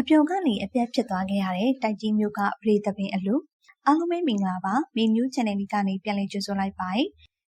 အပြုံကနေအပြက်ဖြစ်သွားခဲ့ရတဲ့တိုက်ကြီးမျိုးကပရိသပင်အလူအားလုံးပဲမင်္ဂလာပါမင်းမျိုး channel လေးကနေပြန်လည်ကြိုဆိုလိုက်ပါတယ်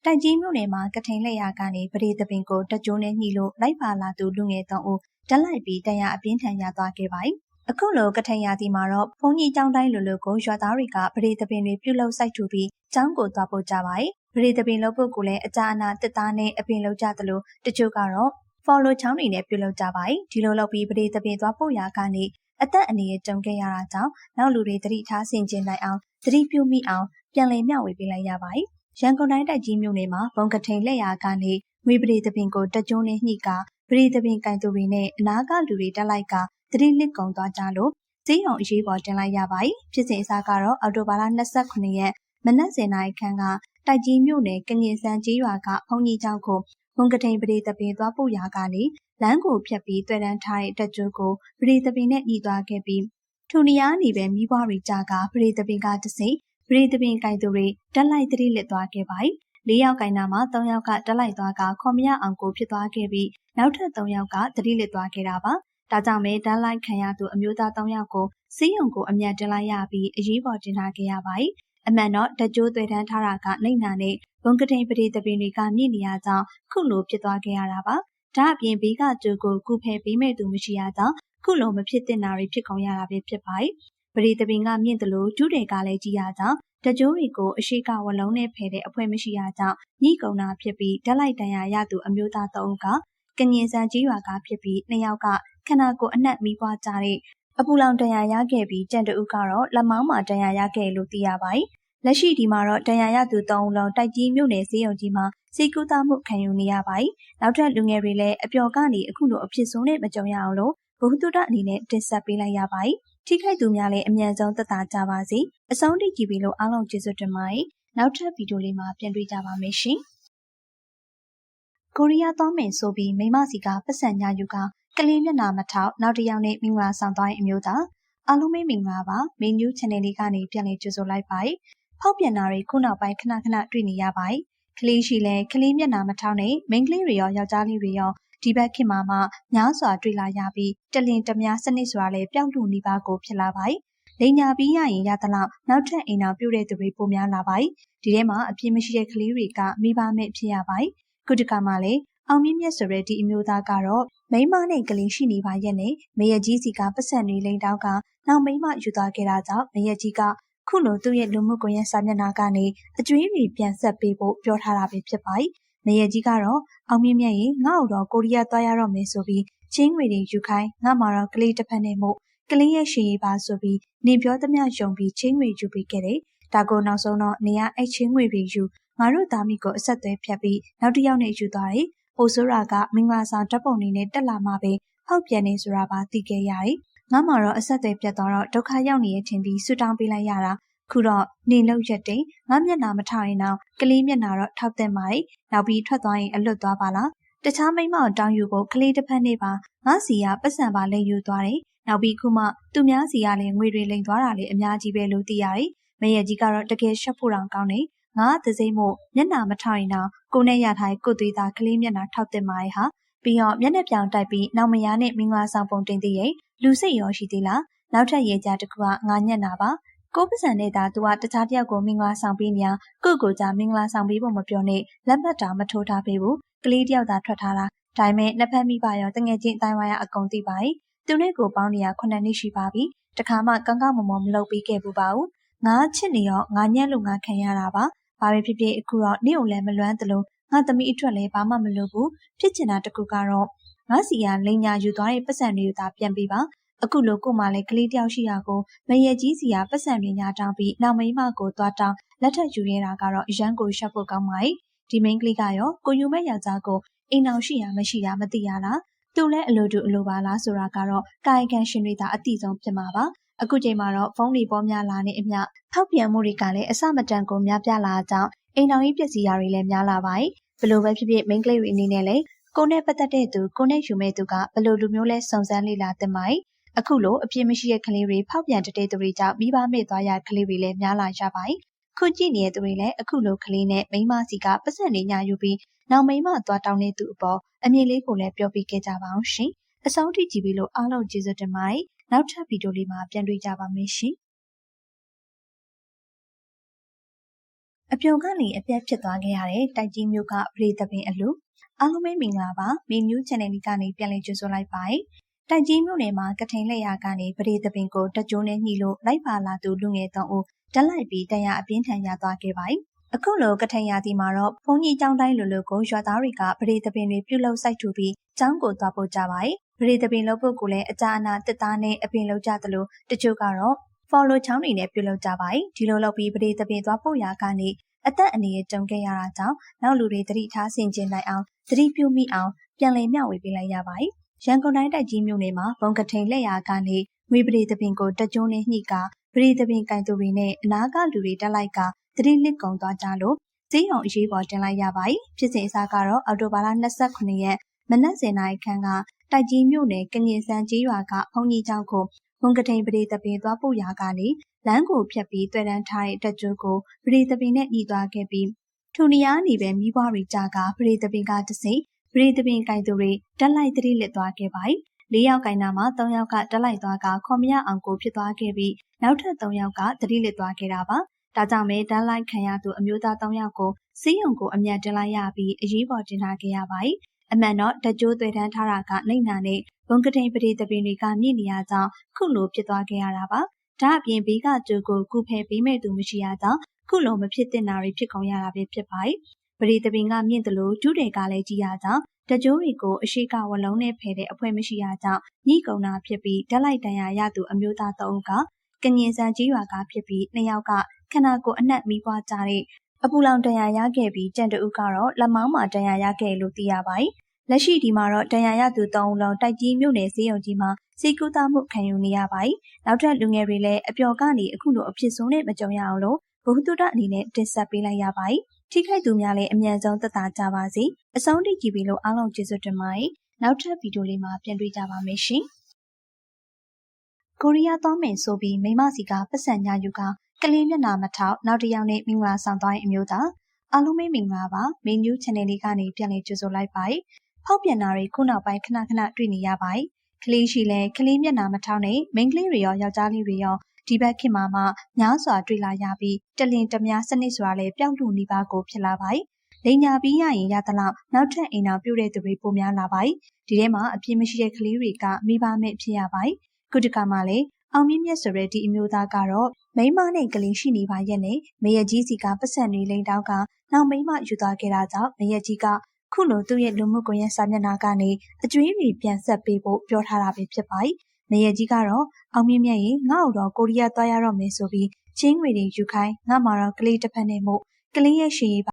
တိုက်ကြီးမျိုးနယ်မှာကထိန်လက်ရာကနေပရိသပင်ကိုတကြိုးနဲ့ညှိလို့လိုက်ပါလာသူလူငယ်သုံးဦးတက်လိုက်ပြီးတရားအပြင်းထန်ရသွားခဲ့ပါတယ်အခုလိုကထိန်ရာသီမှာတော့ဘုန်းကြီးကျောင်းတိုင်းလူလူကိုရွာသားတွေကပရိသပင်တွေပြုလုပ်စိုက်ထူပြီးကျောင်းကိုသွားပို့ကြပါတယ်ပရိသပင်လုပ်ဖို့ကိုလည်းအကြအနာတစ်သားနဲ့အပင်လုပ်ကြသလိုတချို့ကတော့ follow ချောင်းတွေနဲ့ပြုလုပ်ကြပါတယ်ဒီလိုလုပ်ပြီးပရိသပင်သွားပို့ရာကနေအသက်အန္တရာယ်ကြုံခဲ့ရတာကြောင့်နောက်လူတွေသတိထားဆင်ခြင်နိုင်အောင်သတိပြုမိအောင်ပြန်လည်မျှဝေပေးလိုက်ရပါတယ်။ရန်ကုန်တိုင်းတိုက်ကြီးမြို့နယ်မှာဘုံကထိန်လက်ရာကနေငွေပရိသပင်ကိုတကြုံနဲ့ညှိကပရိသပင်ကင်သူတွေနဲ့အနာကလူတွေတက်လိုက်ကသတိလစ်ကုံသွားကြလို့ဈေးအောင်အရေးပေါ်တင်လိုက်ရပါတယ်။ဖြစ်စဉ်အစားကတော့အော်တိုဘာလ29ရက်မနက်10:00နာရီခန့်ကတိုက်ကြီးမြို့နယ်ကညင်စံကြီးရွာကဘုံကြီးကျောင်းကို ဘုံကထိန်ပရိသပင်သွားပို့ရာကနေလမ်းကိုဖြတ်ပြီးတွေ့တန်းထားတဲ့တက်ကျိုးကိုပရိသပင်နဲ့ညီသွားခဲ့ပြီးထိုနေရာနေပဲမိဘတွေကြာကပရိသပင်ကတစိပရိသပင်ကင်သူတွေတက်လိုက်သတိလစ်သွားခဲ့ပါတယ်။၄ယောက်ကင်နာမှာ၃ယောက်ကတက်လိုက်သွားကခေါ်မရအောင်ကိုဖြစ်သွားခဲ့ပြီးနောက်ထပ်၃ယောက်ကသတိလစ်သွားခဲ့တာပါ။ဒါကြောင့်ပဲတက်လိုက်ခံရသူအမျိုးသား၃ယောက်ကိုစီးရုံကိုအမြန်တင်လိုက်ရပြီးအရေးပေါ်တင်ထားခဲ့ရပါတယ်။ အမှန်တော့တကြိုးသွေးတန်းထားတာကနိုင်နာနဲ့ဘုံကတိန်ပရိသပင်တွေကမြင့်နေရကြောင်းခုလိုဖြစ်သွားခဲ့ရတာပါ။ဒါအပြင်ဘေးကကြိုးကိုကုဖဲပေးမဲ့သူမရှိရကြောင်းခုလိုမဖြစ်တင်တာတွေဖြစ်ကုန်ရတာပဲဖြစ်ပါတယ်။ပရိသပင်ကမြင့်တယ်လို့ဒုတွေကလည်းကြီးရကြောင်းတကြိုးတွေကိုအရှိကဝလုံးနဲ့ဖယ်တဲ့အဖွဲမရှိရကြောင်းညှိကုန်တာဖြစ်ပြီးဓာတ်လိုက်တန်ရာရသူအမျိုးသား၃ဦးကကငင်စံကြီးရွာကဖြစ်ပြီးနှစ်ယောက်ကခန္ဓာကိုယ်အနှက်မိပွားကြတဲ့အပူလောင်တန်ရာရခဲ့ပြီးကြံတဦးကတော့လက်မောင်းမှာတန်ရာရခဲ့လို့သိရပါတယ်။ လက်ရှိဒီမှာတော့တန်ရာရသူ၃ဦးလုံးတိုက်ကြီးမြို့နယ်စေယုံကြီးမှာစီကူတာမှုခံယူနေရပါတယ်။နောက်ထပ်လူငယ်တွေလည်းအပျော်ကနေအခုလိုအဖြစ်ဆုံးနဲ့မကြုံရအောင်လို့ဘုဟုတ္တအနေနဲ့တင်ဆက်ပေးလိုက်ရပါတယ်။ထိခိုက်သူများလည်းအမြန်ဆုံးသက်သာကြပါစေ။အဆုံးထိကြည့်ပြီးလို့အားလုံးကျေးဇူးတင်ပါတယ်။နောက်ထပ်ဗီဒီယိုလေးမှာပြန်တွေ့ကြပါမယ်ရှင်။ကိုရီးယားသွားမယ်ဆိုပြီးမိမစီကပတ်စံညာယူကကလေးမျက်နှာမထောက်နောက်တစ်ယောက်နဲ့မင်္ဂလာဆောင်သွားရင်အမျိုးသားအားလုံးမင်္ဂလာပါမင်းညူး channel လေးကနေပြန်လည်ကြိုဆိုလိုက်ပါတယ်။ ဖောက်ပြန်တာတွေခုနောက်ပိုင်းခဏခဏတွေ့နေရပါတယ်။ကလေးရှိလဲကလေးမျက်နှာမထောက်နဲ့မိန်းကလေးတွေရောယောက်ျားလေးတွေရောဒီဘက်ခင်မှာမှများစွာတွေ့လာရပြီးတလင်တများစနစ်စွာလည်းပျောက်လူနေပါကိုဖြစ်လာပါတယ်။လိန်ညာပြီးရရင်ရသလောက်နောက်ထပ်အိမ်တော်ပြုတ်တဲ့သူတွေပိုများလာပါတယ်။ဒီထဲမှာအပြင်းမရှိတဲ့ကလေးတွေကမိဘမဲ့ဖြစ်ရပါတယ်။ကုတကမှာလည်းအောင်မြင့်မြတ်ဆိုတဲ့ဒီအမျိုးသားကတော့မိမနဲ့ကလေးရှိနေပါရဲ့နဲ့မရကြီးစီကပတ်စံတွေလိန်တောင်းကနောက်မိမယူသွားခဲ့တာကြောင့်မရကြီးက ခုလိုသူ့ရဲ့လူမှုကွန်ရက်စာမျက်နှာကနေအကျွေးတွေပြန်ဆက်ပေးဖို့ပြောထားတာပဲဖြစ်ပါတယ်။မရကြီးကတော့အောင်မြင့်မြတ်ရင်ငါ့တော့ကိုရီးယားသွားရတော့မယ်ဆိုပြီးချင်းငွေတွေယူခိုင်းငါမှတော့ကလေးတစ်ဖက်နဲ့မို့ကလေးရဲ့ရှင်ရေးပါဆိုပြီးနေပြောသမျှယုံပြီးချင်းငွေယူပေးခဲ့တယ်။ဒါကိုနောက်ဆုံးတော့နေရအဲ့ချင်းငွေတွေယူငါတို့သားမိကိုအဆက်သွဲဖြတ်ပြီးနောက်တစ်ယောက်နဲ့ယူသွားတယ်။ပိုဆိုးရာကမင်္ဂလာဆောင်ဓာတ်ပုံတွေနဲ့တက်လာမှပဲဟောက်ပြန်နေဆိုတာပါသိခဲ့ရတယ်။ ငါမှတော့အဆက်သွဲပြတ်သွားတော့ဒုက္ခရောက်နေရထင်ပြီးဆူတောင်းပေးလိုက်ရတာခုတော့နေလောက်ရက်တိန်ငါမျက်နာမထောက်ရင်တော့ကလေးမျက်နာတော့ထောက်တဲ့မှာ။နောက်ပြီးထွက်သွားရင်အလွတ်သွားပါလား။တခြားမိမတောင်းယူဖို့ကလေးတစ်ဖက်နေပါငါစီကပတ်စံပါလိမ်ယူသွားတယ်။နောက်ပြီးခုမှသူများစီကလည်းငွေတွေလိမ်သွားတာလေအများကြီးပဲလို့သိရတယ်။မရဲ့ကြီးကတော့တကယ်ရှက်ဖို့တောင်ကောင်းတယ်။ငါသစိမ့်မို့မျက်နာမထောက်ရင်တော့ကိုနဲ့ရထားကိုသွေးသားကလေးမျက်နာထောက်တဲ့မှာဟာ ပြီးတော့မျက်နှာပြောင်တိုက်ပြီးနောက်မယားနဲ့မင်္ဂလာဆောင်ပုံတင်သေးရဲ့လူစိတ်ရောရှိသေးလားနောက်ထပ်ရေကြတစ်ခုကငါညက်နာပါကိုပစံနဲ့သာသူကတခြားတယောက်ကိုမင်္ဂလာဆောင်ပေးနေကိုကိုကြမင်္ဂလာဆောင်ပေးဖို့မပြောနဲ့လက်မှတ်တာမထိုးထားပေးဘူးကလေးတယောက်သာထွက်ထားတာဒါပေမဲ့နှစ်ဖက်မိပါရောတငယ်ချင်းအတိုင်းဝါရအကုန်သိပါ යි သူနဲ့ကိုပေါင်းနေရခုနှစ်နှစ်ရှိပါပြီတခါမှကောင်းကောင်းမွန်မွန်မလုပ်ပေးခဲ့ဘူးပါဘူးငါချစ်နေရောငါညက်လို့ငါခံရတာပါဘာပဲဖြစ်ဖြစ်အခုတော့နေ့ုံလည်းမလွမ်းသလို ငါသမီးအတွက်လည်းဘာမှမလုပ်ဘူးဖြစ်ချင်တာတကူကတော့ငါစီကလိန်ညာယူသွားတဲ့ပတ်စံတွေကိုသာပြန်ပေးပါအခုလိုကိုမှလည်းကလေးတယောက်ရှိရာကိုမရကြီးစီကပတ်စံတွေညာတောင်းပြီးနောက်မိမကိုသွားတောင်းလက်ထပ်ယူရတာကတော့အရန်ကိုရှက်ဖို့ကောင်းပါ යි ဒီမိန်းကလေးကရောကိုယူမဲ့ယောက်ျားကိုအိမ်အောင်ရှိရမရှိရမသိရလားသူလည်းအလိုတူအလိုပါလားဆိုတာကတော့ကာယကံရှင်တွေသာအတိဆုံးဖြစ်မှာပါအခုချိန်မှာတော့ဖုန်းတွေပေါ်များလာနေအမျှထောက်ပြန်မှုတွေကလည်းအစမတန်ကိုများပြားလာကြောင်း အိမ်တော်ကြီးပျက်စီးရာတွေလည်းများလာပါတယ်။ဘလို့ပဲဖြစ်ဖြစ်မိန်းကလေးတွေအနေနဲ့လည်းကိုနဲ့ပတ်သက်တဲ့သူကိုနဲ့ယူမဲ့သူကဘလို့လူမျိုးလဲစုံစမ်းလေ့လာသင့်ပါတယ်။အခုလိုအပြစ်မရှိတဲ့ကလေးတွေဖောက်ပြန်တဲ့သူတွေကြောင့်မိဘမေ့သွားရကလေးတွေလည်းများလာရပါတယ်။ခုကြည့်နေတဲ့သူတွေလည်းအခုလိုကလေးနဲ့မိန်းမစီကပတ်စံနေညာယူပြီးနောက်မိန်းမသွားတောင်းတဲ့သူအပေါ်အမြင်လေးကိုလည်းပြောပြခဲ့ကြပါအောင်ရှင်။အဆုံးထိကြည့်ပြီးလို့အားလုံးကျေးဇူးတင်ပါတယ်။နောက်ထပ်ဗီဒီယိုလေးမှာပြန်တွေ့ကြပါမယ်ရှင်။ အပြုံကနေအပြတ်ဖြစ်သွားခဲ့ရတဲ့တိုက်ကြီးမျိုးကပရိသပင်အလူအားလုံးပဲမင်္ဂလာပါမင်းမျိုး channel လေးကနေပြန်လည်ကြိုဆိုလိုက်ပါတယ်တိုက်ကြီးမျိုးနယ်မှာကထိန်လက်ရာကနေပရိသပင်ကိုတကြိုးနဲ့ညှိလို့လိုက်ပါလာသူလူငယ်သုံးဦးတက်လိုက်ပြီးတရားအပြင်းထန်ရသွားခဲ့ပါတယ်အခုလိုကထိန်ရာသီမှာတော့ဘုန်းကြီးကျောင်းတိုင်းလိုလိုကိုရွာသားတွေကပရိသပင်တွေပြုတ်လောက်စိုက်ထူပြီးကျောင်းကိုသွားပို့ကြပါတယ်ပရိသပင်လုပ်ဖို့ကိုလည်းအကြာအနာတစ်သားနဲ့အပင်လောက်ကြသလိုတချို့ကတော့ follow ချောင်းတွေနဲ့ပြုတ်လောက်ကြပါတယ်ဒီလိုလုပ်ပြီးပရိသပင်သွားပို့ရာကနေအသက်အန္တရာယ်ကြုံခဲ့ရတာကြောင့်နောက်လူတွေသတိထားဆင်ခြင်နိုင်အောင်သတိပြုမိအောင်ပြန်လည်မျှဝေပေးလိုက်ရပါတယ်ရန်ကုန်တိုင်းတိုက်ကြီးမြို့နယ်မှာဘုံကထိန်လက်ရာကနေငွေပရိသပင်ကိုတကြုံနဲ့ညှိကပရိသပင်ကင်သူတွေနဲ့အနာကလူတွေတက်လိုက်ကသတိလစ်ကုံသွားကြလို့ဈေးအောင်အရေးပေါ်တင်လိုက်ရပါတယ်ဖြစ်စဉ်အစားကတော့အော်တိုဘာလ29ရက်မနက်10:00နာရီခန့်ကတိုက်ကြီးမြို့နယ်ကငင်စံကြီးရွာကဘုံကြီးကျောင်းကို ဝန်ကထိန်ပရိသပင်သွားပို့ရာကနေလမ်းကိုဖြတ်ပြီးတွေ့တန်းထားတဲ့တက်ကျိုးကိုပရိသပင်နဲ့ညီသွားခဲ့ပြီးထိုနေရာနေပဲမိဘတွေကြကပရိသပင်ကတစိပရိသပင်ကင်သူတွေတက်လိုက်တတိလစ်သွားခဲ့ပါတယ်လေးယောက်ကင်နာမှာ၃ယောက်ကတက်လိုက်သွားကခေါ်မရအောင်ကိုဖြစ်သွားခဲ့ပြီးနောက်ထပ်၃ယောက်ကတတိလစ်သွားခဲ့တာပါဒါကြောင့်မဲတက်လိုက်ခံရသူအမျိုးသား၃ယောက်ကိုစီးရုံကိုအမြန်တင်လိုက်ရပြီးအရေးပေါ်တင်ထားခဲ့ရပါတယ်အမှန်တော့တကြိုးသွေးတန်းထားတာကနိုင်နာနဲ့ ဘုံကတိန်ပရိသပင်တွေကမြင့်နေရကြောင်းခုလိုဖြစ်သွားခဲ့ရတာပါဒါအပြင်ဘေးကကြိုးကိုကုဖယ်ပေးမဲ့သူမရှိရကြောင်းခုလိုမဖြစ်တင်တာတွေဖြစ်ကုန်ရတာပဲဖြစ်ပါတယ်ပရိသပင်ကမြင့်တယ်လို့ဒုတွေကလည်းကြည်ရကြောင်းတကြိုးတွေကိုအရှိကဝလုံးနဲ့ဖယ်တဲ့အဖွဲ့မရှိရကြောင်းညှိကုန်တာဖြစ်ပြီးဓာတ်လိုက်တန်ရာရသူအမျိုးသား၃ဦးကကငင်စံကြီးရွာကဖြစ်ပြီးနှစ်ယောက်ကခန္ဓာကိုယ်အနှက်မိပွားကြတဲ့အပူလောင်တန်ရာရခဲ့ပြီးကြံတအုပ်ကတော့လက်မောင်းမှာတန်ရာရခဲ့လို့သိရပါတယ် လက်ရှိဒီမှာတော့တန်ရာရသူ၃ဦးလုံးတိုက်ကြီးမြို့နယ်စေယုံကြီးမှာစီကူတာမှုခံယူနေရပါတယ်နောက်ထပ်လူငယ်တွေလည်းအပျော်ကနေအခုလိုအဖြစ်ဆုံးနဲ့မကြုံရအောင်လို့ဘုဟုတုဒအနေနဲ့တင်ဆက်ပေးလိုက်ရပါတယ်ထိခိုက်သူများလည်းအမြန်ဆုံးသက်သာကြပါစေအဆုံးထိကြည့်ပြီးလို့အားလုံးကျေးဇူးတင်ပါတယ်နောက်ထပ်ဗီဒီယိုလေးမှာပြန်တွေ့ကြပါမယ်ရှင်ကိုရီးယားသွားမယ်ဆိုပြီးမိမစီကပတ်စံညာယူကကလေးမျက်နှာမထောက်နောက်တစ်ယောက်နဲ့မင်္ဂလာဆောင်သွားတဲ့အမျိုးသားအားလုံးပဲမင်္ဂလာပါမင်းညူး channel လေးကနေပြန်လည်ကြိုဆိုလိုက်ပါတယ် ဖောက်ပြန်တာတွေခုနောက်ပိုင်းခဏခဏတွေ့နေရပါတယ်ကလေးရှိလဲကလေးမျက်နှာမထောက်နဲ့မိန်းကလေးတွေရောယောက်ျားလေးတွေရောဒီဘက်ခင်မှာမှများစွာတွေ့လာရပြီးတလင်တများစနစ်စွာလည်းပြောင်းလို့နေပါကိုဖြစ်လာပါတယ်။လိန်ညာပြီးရရင်ရသလောက်နောက်ထပ်အိမ်တော်ပြုတ်တဲ့သူတွေပိုများလာပါတယ်။ဒီထဲမှာအပြင်းမရှိတဲ့ကလေးတွေကမိဘမဲ့ဖြစ်ရပါတယ်။ခုတကမှလည်းအောင်မြင့်မြတ်ဆိုတဲ့ဒီအမျိုးသားကတော့မိမနဲ့ကလေးရှိနေပါရဲ့နဲ့မရကြီးစီကပတ်စံတွေလိန်တောင်းကနောက်မိမယူသွားခဲ့တာကြောင့်မရကြီးက ခုလိုသူ့ရဲ့လူမှုကွန်ရက်စာမျက်နှာကနေအကျွေးတွေပြန်ဆက်ပေးဖို့ပြောထားတာပဲဖြစ်ပါတယ်။မရကြီးကတော့အောင်မြင့်မြတ်ရင်ငါ့ကိုတော့ကိုရီးယားသွားရတော့မယ်ဆိုပြီးချင်းငွေတွေယူခိုင်းငါမှတော့ကလေးတစ်ဖက်နဲ့မို့ကလေးရဲ့ရှင်